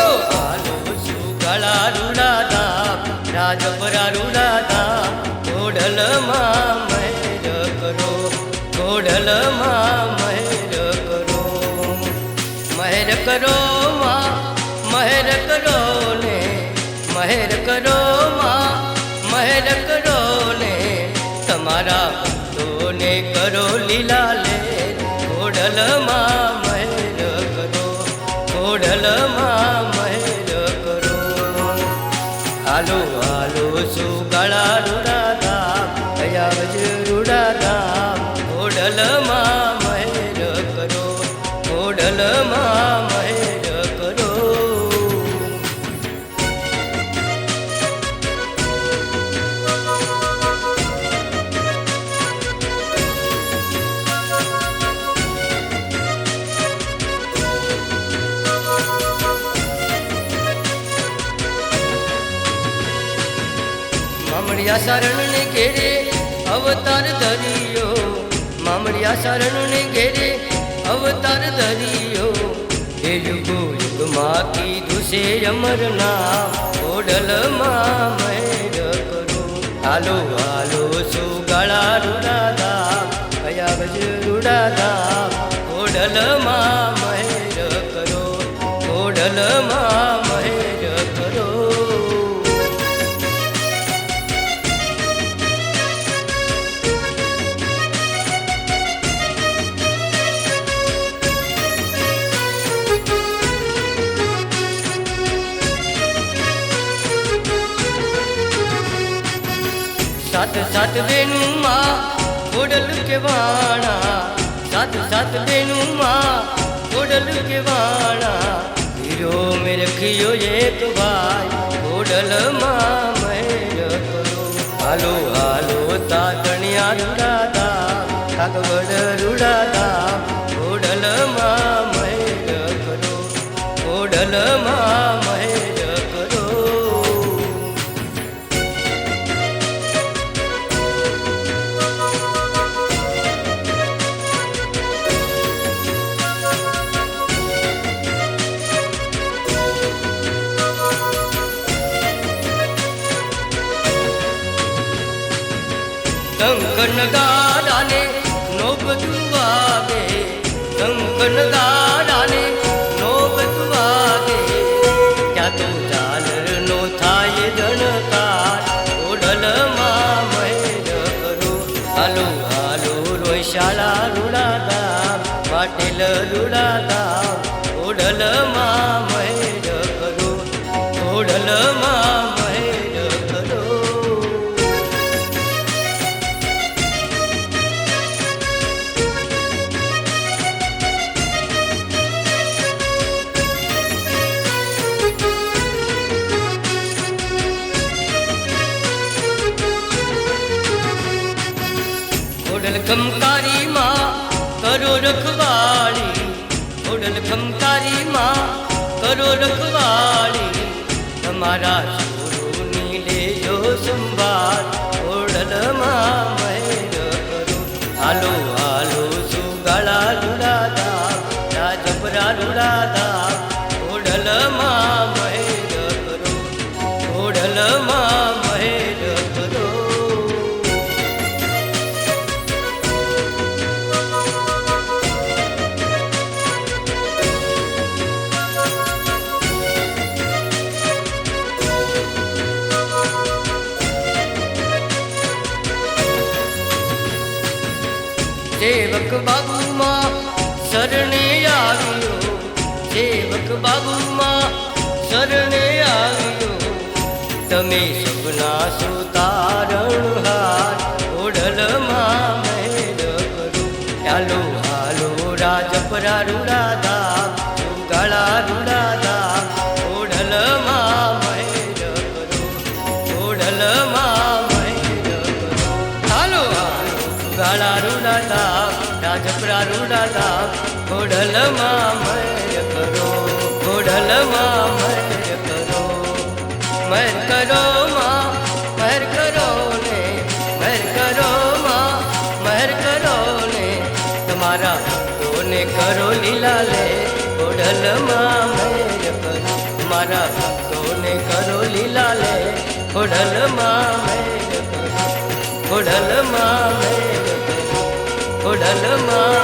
લો આલો સુગળા રૂડાદા રાજપરા રૂડાદા ગોઢલમાં મહેર કરો ગોઢલમાં મહેર કરો. મહેર કરો મહેર કરો ને, મહેર કરો મહેર કરો ને. તમારા ભક્તોને કરો લીલા લે ગોઢલમાં હાલો હાલો સુગળા રૂડાદા? કયા વજ ધામ ઓડલમાં મહેર કરો ઘોડલમાં મામડિયા શરણને ઘેરે અવતાર ધરિયો. મામડિયા શરણને ઘેરે અવતાર ધરિયો. એ યુગો યુગમાં કીધું છે અમર નામ ઓડલમાં મહેર કરો. હાલો હાલો, સુગાળા રૂડાદા કયા બજ રૂડાદા ઓડલમાં સાત સાત બેનુમાં ગોડલ કેવાણા. સાત સાત બેનુમાં ગોડલ કેવાણા. હીરો મે રખિયો એક ભાઈ ગોડલમાં મહેર કરો હાલો હાલો તાતણિયા રૂડાદા, કાગવડ રૂડાદા ગોડલમાં મહેર કરો ગોડલમાં મહેર કંકન ગાડાને નો બધું વાગે કંકન ગાડાને નો બધું વાગે ક્યાં તો ઝાલર નો થાય જણકાર ઓડલમાં મહેર કરો. હાલો હાલો રોયશાળા રૂડાદા પાટેલ રૂડાદા ઓડલમાં મહેર કરો. ઓડલમાં ઓડલ ખમકારી માં કરો રખવાળી. ઓડલ ખમકારી માં કરો રખવાળી. તમારા સુરોની લેજો સંભાળ. મહેર કરો. હાલો હાલો, સુગાળા રૂડાદા રાજપરા રૂડાદા સેવક બાબુમાં શરણે આવ્યો. સેવક બાબુમાં શરણે આવ્યો. તમે સપના સુતારણ હાર ઓડલમાં કરો. ચાલો હાલો રાજપરા રૂડાદા હાલો રૂડાતા રાજપરા રૂડાતા ઘોડલમાં મય કરો ઘોડલમાં મય કરો મર કરો માં મર કરો ને મર કરો માં મર કરો ને તમારા ભક્તોને કરો લીલા લે ઘોડલમાં મય કરો મારા ભક્તોને કરો લીલા લે ઘોડલ મય કરો ખોડલમાં ظلمات